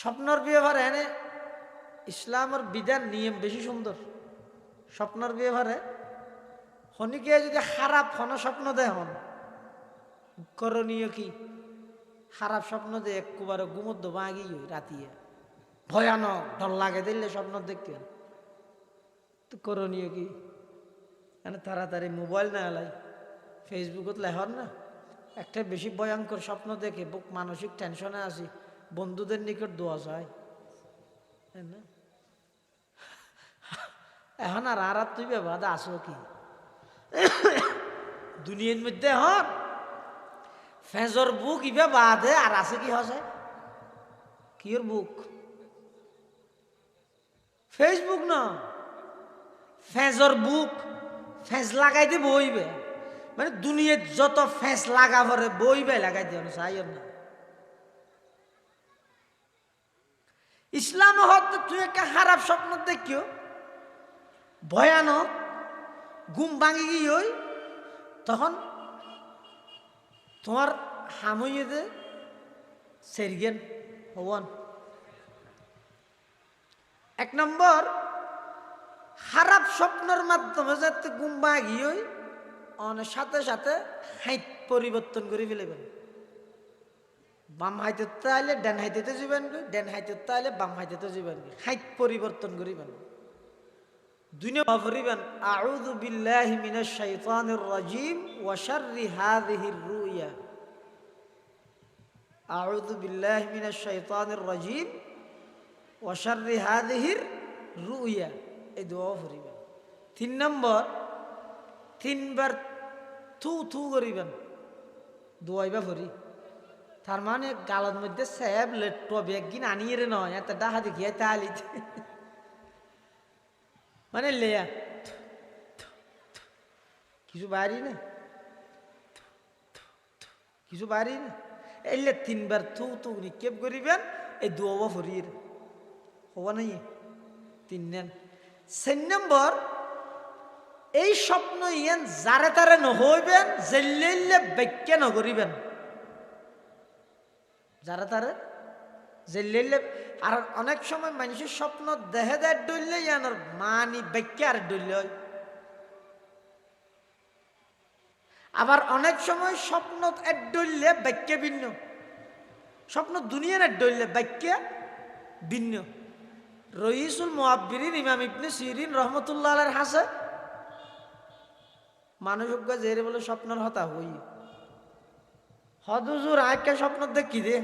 স্বপ্নর ব্যবহারে এনে ইসলামের বিধান নিয়ম বেশি সুন্দর। স্বপ্নর ব্যবহারে শনিকে যদি খারাপ হন স্বপ্ন দেয় হন করণীয় কি? খারাপ স্বপ্ন দিয়ে একবারে গুমদ্দ বাগি রাতিয়ে। ভয়ানক ডর লাগে দিলে স্বপ্ন দেখতে তো করণীয় কি? মানে তাড়াতাড়ি মোবাইল না এলাই, ফেসবুকত লেহর না। একটা বেশি ভয়ঙ্কর স্বপ্ন দেখে বুক মানসিক টেনশনে আছি। বন্ধুদের নিকট দোয়া চাই। না? এখন আর আর তুই বেবাদ আসো কি? দুনিয়ার মধ্যে হন ফেজর বুক ইবে বাদে আর আছে কি হসে? কির বুক? ফেসবুক না। ফেজর বুক ফেস লাগাই দিয়ে বইবে। মানে দুনিয়ার যত ফেস লাগা পরে বইবে, লাগাই দিয়ে চাইর না। ইসলাম হতে তুই একটা খারাপ স্বপ্ন দেখিও। ভয়ানক, ঘুম ভাঙি গিয়ে তখন তোমার হামইয়ে দে সেরগেন হওয়ান এক নম্বর, খারাপ স্বপ্নের মাধ্যমে যাতে ঘুম ভাঙি অনেক সাথে সাথে হাইট পরিবর্তন করে ফেলেবেন। বাম হাইতে তাইলে ডেন হাইতে যাবেন ডেন হাইতে তাইলে বাম হাইতে যাবেন হাইট পরিবর্তন করিবেন। দুই নম্বর করিবেন, আউযু বিল্লাহি মিনাশ শাইতানির রাজিম ওয়া শাররি হাযিহির রুয়া। আউযু বিল্লাহি মিনাশ শাইতানির রাজিম ওয়া শাররি হাযিহির রুয়া। এই দোয়া করিবেন। তিন নম্বর, তিনবার থু থু করিবেন। দোয়াইবা ভরি তার মানে গালের মধ্যে স্যাব লেট্টো একদিন আনিয়ে রে নয়, এত ডাহা দেখিয়ে তালি মানে লেয়া কিছু বাড়ি না? কিছু বাড়ি না? এলে তিনবার থু থু নিক্ষেপ করিবেন, এই দুয়া ভরিয়ে হবা নাই তিন নেন। চার নম্বর, এই স্বপ্ন ইয়ান যারে তারে নহইবেন, জেল্লে বাক্যে নকরিবেন যারা যে জেল্লে আর অনেক সময় মানুষের স্বপ্ন দেহে দেয় ডললে ইয়ানোর মানি বাক্যে আর হয়। আবার অনেক সময় স্বপ্ন এক ডললে বাক্যে ভিন্ন। স্বপ্ন দুনিয়ার এক ডললে বাক্যে ভিন্ন। রইসুল মোয়াব্বিরিন ইমাম ইবনে সিরিন রহমতুল্লাহ আলের হাসে, মানুষ জেরে বলে স্বপ্নের হতা হই। হদুজুর আঁকা স্বপ্ন দেখি দে।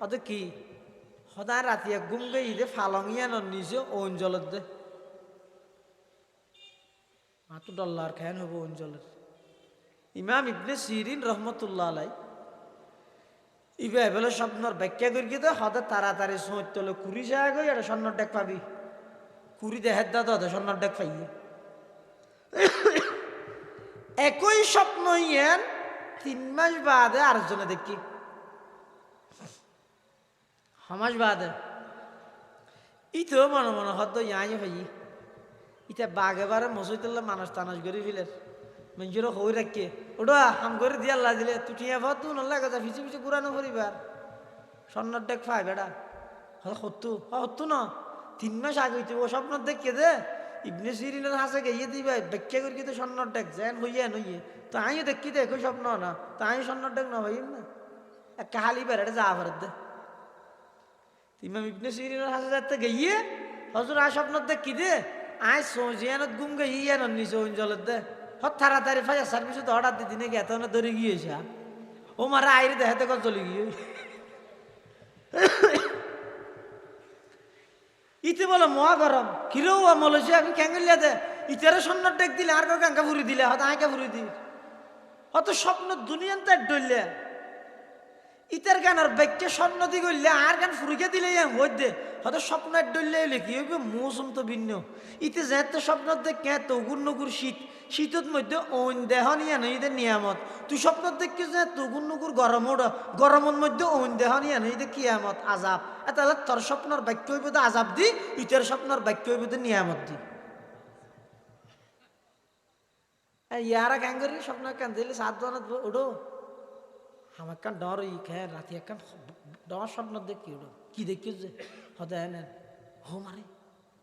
হদ কি? সদায় রাতি গুম গে ইদে ফালঙিয়া ন নিজে অঞ্চলত দে। মাতো ডল্লার খায়ান হব অঞ্চলের ইমাম ইবনে সিরিন রহমতুল্লাহ আলাই। ইবে এবেলে স্বপ্নর ব্যাখ্যা করি দে, হদে তাড়াতাড়ি সোঁত তলে কুড়ি যায় গই এটা স্বর্ণর ডেক পাবি। কুড়ি দেহের দা দে স্বর্ণর ডেক পাইয়ে। একই স্বপ্ন ইয়ান তিন মাস বাদে আরেকজনে দেখি। সমাজ বাদে ইতো মনে মনে হদ্দ ইয়াই ভাই ইটা বাঘে বারে মসজিদুল্লাহ মানুষ তানাজ করে ফিলের। মঞ্জুর হই রাখে। ওটা হাম করে দিয়ে আল্লাহ দিলে। তুটিয়া ভাত তু নল্লা কথা ফিচে ফিচে ঘুরানো করিবার স্বর্ণর ডেক ফাই বেড়া সত্তু। সত্তু ন। তিন মাস আগে ও স্বপ্ন দেখে দে। ইবনে সিরিনের হাসে গিয়ে দিবে, ব্যাখ্যা করি কিন্তু স্বর্ণর ডেক, যেন হইয়া নইয়ে। তো আমিও দেখি দেখো স্বপ্ন না, তো আমি স্বর্ণর ডেক না ভাই না একটা হালি বেড়াটা যা ভারত দে। ইমাম ইবনে সিরিনের হাসে যাতে গিয়ে হজুর আ স্বপ্ন দেখি দে? আয় সোজিয়ানত গুম গে ইয়া নন নিছে দে। হত তাড়াতাড়ি ফাইয়া সার্ভিসে তো অর্ডার দিদি নাকি, এত ধরে গিয়েছে। ও মারা, আইরে দেখাতে কল চলে গিয়ে। ইতে বলে মহা গরম। কিরেও মলেছে আমি ক্যাঙ্গেলিয়া দে। ইতারে সন্ন্যার ডেক দিলে আর কাঙ্কা ফুরি দিলে, হয়তো আঁকা ফুরি দি হয়তো স্বপ্ন দুনিয়ান তার ডইলে। ইতার গান আর ব্যাগকে স্বপ্ন দি করলে আর গান ফুরিকে দিলে হই দে। হয়তো স্বপ্ন ডইলে হইলে কি? হইবে মৌসুম তো ভিন্ন। ইতে যেতে স্বপ্ন দেখ কে তো গুর নগুর শীত, শীতত মধ্যে ওন দেহ নিয়া নই দে নিয়ামত। তুই স্বপ্ন দেখি যে তুগুর নুগুর গরম গরমের মধ্যে ওন দেহ নিয়া নই দে কিয়ামত আজাব। তাহলে তোর স্বপ্নর বাক্য হইব তো আজাব দি, ইতার স্বপ্নর বাক্য হইব তো নিয়ামত দি। ইয়ারা কেন করি স্বপ্ন কেন দিলে সাত দোয়ানত ওডো। আমার কান ডর ই খেয়ে রাতি একখান আমার স্বপ্ন দেখি ওটা। কি দেখি যে হতে নেন হো মারে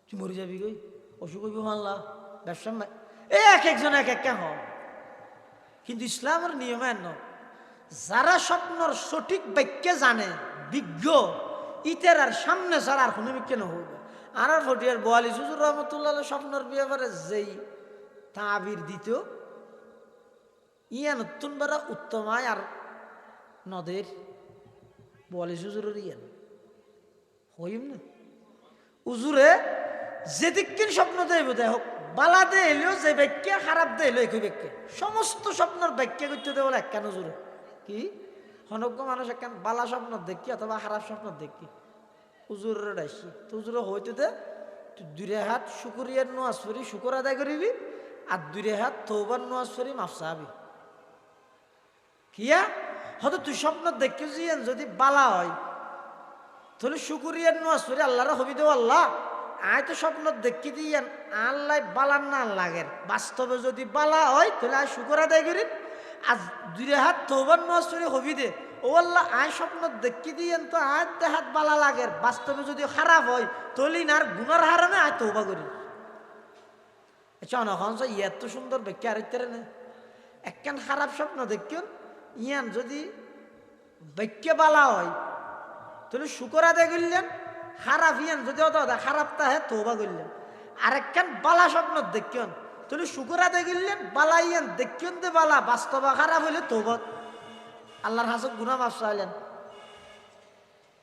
তুই মরে যাবি গই অসুখ হইব মানলা ব্যবসা এ এক একজন এক এক হ কিন্তু ইসলামের নিয়মে এন, যারা স্বপ্নর সঠিক বাক্যে জানে, বিজ্ঞ, ইতের আর সামনে ছাড়া আর কোনো বিজ্ঞ নহইবে। আর আর ফটিয়ার বোয়ালি সুজুর রহমতুল্লাহ স্বপ্নর ব্যাপারে যেই তাবির দিত ইয়া নতুন বেড়া উত্তমায় আর নদের বোয়ালি সুজুরের ইয়ান। হইম না? উজুরে যেদিককিন স্বপ্ন বোধহয় হোক, বালা দে এলেও যে ব্যাখ্যা, খারাপ দে এলো একই ব্যাখ্যা। সমস্ত স্বপ্নের ব্যাখ্যা করতে দেবো একখান উজুরে কি? হনজ্ঞ মানুষ একখান বালা স্বপ্ন দেখি অথবা খারাপ স্বপ্ন দেখি। উজুরের ডাইছি তো উজুরে হইতে দে দুরে হাত শুকুরিয়ার নোয়াজ করি শুকুর আদায় করিবি, আর দুরে হাত তৌবার নোয়াজ করি মাফসাবি কিয়া হয়তো তুই স্বপ্ন দেখি যদি বালা হয়। তাহলে শুকুরিয়ার নোয়াজ করি আল্লাহর হবি দেও আল্লাহ, আয় তো স্বপ্ন দেখি দিয়েন আল্লাহ বালার না লাগের। বাস্তবে যদি বালা হয়, তাহলে আয় শুকুর আদায় করি আর দুই হাত তৌবার নোয়াজ করি হবি দে ও আল্লাহ আয় স্বপ্ন দেখি দিয়েন তো আয় দেহাত বালা লাগের। বাস্তবে যদি খারাপ হয় তলি না আর গুনার হারানে আয় তৌবা করি আচ্ছা অনখন ইয়ে এত সুন্দর ব্যাখ্যা আর না। একখান খারাপ স্বপ্ন দেখিও ইয়ান যদি বাক্য বালা হয়, তাহলে শুকর আদায় করলেন, খারাপ ইয়ান যদি অত খারাপ তাহে তোবা করলেন। আরেকখান বালা স্বপ্ন দেখিয়ন তাহলে শুকর আদায় করলেন, বালা ইয়ান দেখিয়ন দে বালা, বাস্তবা খারাপ হইলে তোবত আল্লাহর হাসক গুনা মাফ চাইলেন।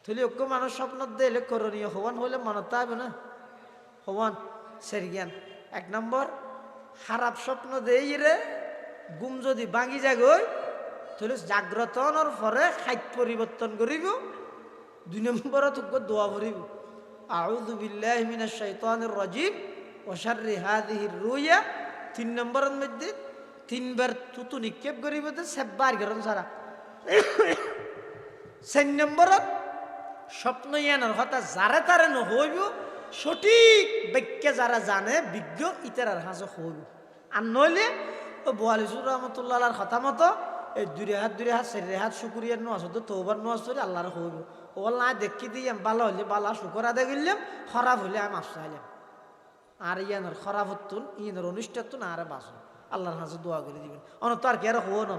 তাহলে অক্ষ মানুষ স্বপ্ন দিলে করণীয় হবান হইলে মনত আইব না। হবান সেরিয়ান এক নম্বর, খারাপ স্বপ্ন দেই রে, গুম যদি ভাঙি যাগই তাহলে জাগ্রতনের পরে খাদ্য পরিবর্তন করিব। দুই নম্বরে তোকে দোয়া করিব আউযু বিল্লাহি মিনাশ শাইতানির রাজিম ওয়া শাররি হাযিহির রুয়া তিন নম্বরের মধ্যে তিনবার তুতু নিক্ষেপ করিব তো সেবার গরম সারা। চার নম্বরত স্বপ্ন ইয়ানোর কথা যারে তারে নহইব, সঠিক বাক্যে যারা জানে, বিজ্ঞ ইতার হাজ হইব। আর নইলে ও বোয়ালিসুর রহমতুল্লাহ কথা মতো এই দুই হাত দুই হাত চারি হাত শুকুরিয়ার নোয়াজ হতো তোবার নোয়াজ করে আল্লাহর হইব না দেখি দিয়াম ভালো হলে বালা, শুকর আদায় করলাম খরাব হইলে আমি আফসা হইলাম আর ইয়ানোর খরাব হতুন ইয়ানোর অনুষ্ঠান আর বাঁচুন। আল্লাহর হাসে দোয়া করে দিবেন। অন তো আর কি আর হো না